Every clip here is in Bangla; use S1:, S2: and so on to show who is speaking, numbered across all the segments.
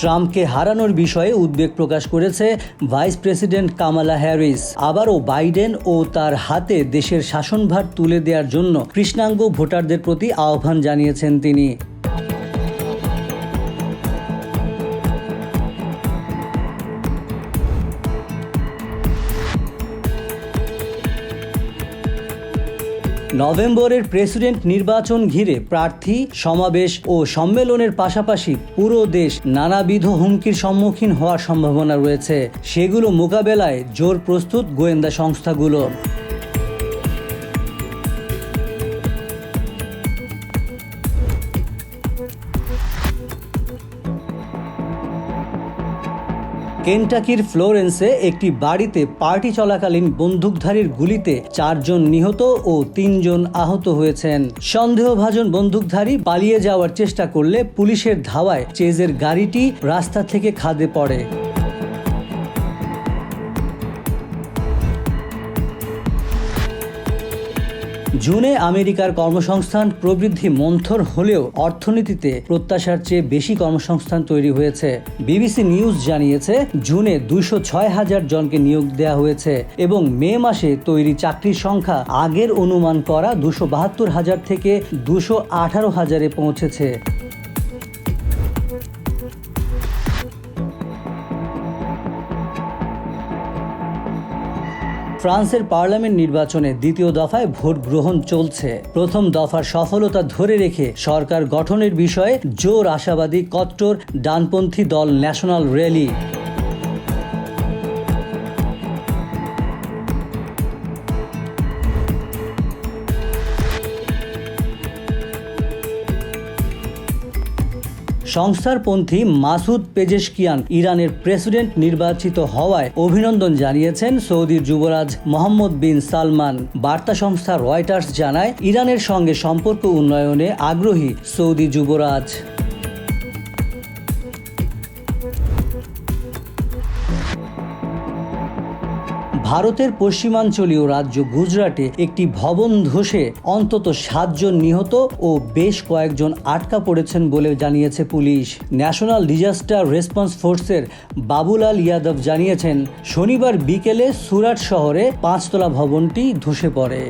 S1: ট্রাম্পকে হারানোর বিষয়ে উদ্বেগ প্রকাশ করেছে ভাইস প্রেসিডেন্ট কামালা হ্যারিস। আবারও বাইডেন ও তার হাতে দেশের শাসনভার তুলে দেওয়ার জন্য কৃষ্ণাঙ্গ ভোটারদের প্রতি আহ্বান জানিয়েছেন তিনি। নভেম্বরের প্রেসিডেন্ট নির্বাচন ঘিরে প্রার্থী, সমাবেশ ও সম্মেলনের পাশাপাশি পুরো দেশ নানাবিধ হুমকির সম্মুখীন হওয়ার সম্ভাবনা রয়েছে। সেগুলো মোকাবেলায় জোর প্রস্তুত গোয়েন্দা সংস্থাগুলো। কেন্টাকির ফ্লোরেন্সে একটি বাড়িতে পার্টি চলাকালীন বন্দুকধারীর গুলিতে চারজন নিহত ও তিনজন আহত হয়েছেন। সন্দেহভাজন বন্দুকধারী পালিয়ে যাওয়ার চেষ্টা করলে পুলিশের ধাওয়ায় চেজের গাড়িটি রাস্তা থেকে খাদে পড়ে। জুনে আমেরিকার কর্মসংস্থান প্রবৃদ্ধি মন্থর হলেও অর্থনীতিতে প্রত্যাশার চেয়ে বেশি কর্মসংস্থান তৈরি হয়েছে। বিবিসি নিউজ জানিয়েছে, জুনে দুইশো ছয় হাজার জনকে নিয়োগ দেওয়া হয়েছে এবং মে মাসে তৈরি চাকরির সংখ্যা আগের অনুমান করা দুশো বাহাত্তর হাজার থেকে দুশো আঠারো হাজারে পৌঁছেছে। ফ্রান্সের পার্লামেন্ট নির্বাচনে দ্বিতীয় দফায় ভোট গ্রহণ চলছে। প্রথম দফার সফলতা ধরে রেখে সরকার গঠনের বিষয়ে জোর আশাবাদী কট্টর ডানপন্থী দল ন্যাশনাল র্যালি। সংস্থারপন্থী মাসুদ পেজেশকিয়ান ইরানের প্রেসিডেন্ট নির্বাচিত হওয়ায় অভিনন্দন জানিয়েছেন সৌদির যুবরাজ মোহাম্মদ বিন সালমান। বার্তা সংস্থা রয়টার্স জানায়, ইরানের সঙ্গে সম্পর্ক উন্নয়নে আগ্রহী সৌদি যুবরাজ। ভারতের পশ্চিমাঞ্চলীয় রাজ্য গুজরাটে একটি ভবন ধসে অন্তত সাতজন নিহত ও বেশ কয়েকজন আটকা পড়েছেন বলে জানিয়েছে পুলিশ। ন্যাশনাল ডিজাস্টার রেসপন্স ফোর্সের বাবুলাল ইয়াদব জানিয়েছেন, শনিবার বিকেলে সুরাট শহরে পাঁচতলা ভবনটি ধসে পড়ে।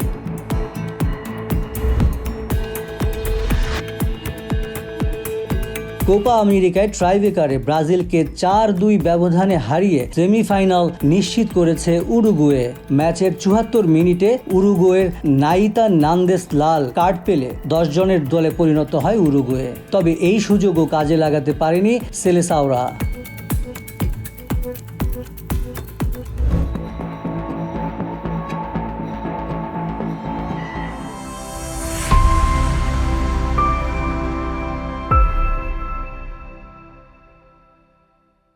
S1: কোপা আমেরিকায় ট্রাইবেকারে ব্রাজিলকে চার দুই ব্যবধানে হারিয়ে সেমিফাইনাল নিশ্চিত করেছে উরুগুয়ে। ম্যাচের চুহাত্তর মিনিটে উরুগুয়ের নাইতা নান্দেস লাল কার্ড পেলে দশ জনের দলে পরিণত হয় উরুগুয়ে। তবে এই সুযোগও কাজে লাগাতে পারেনি সেলেসাওরা।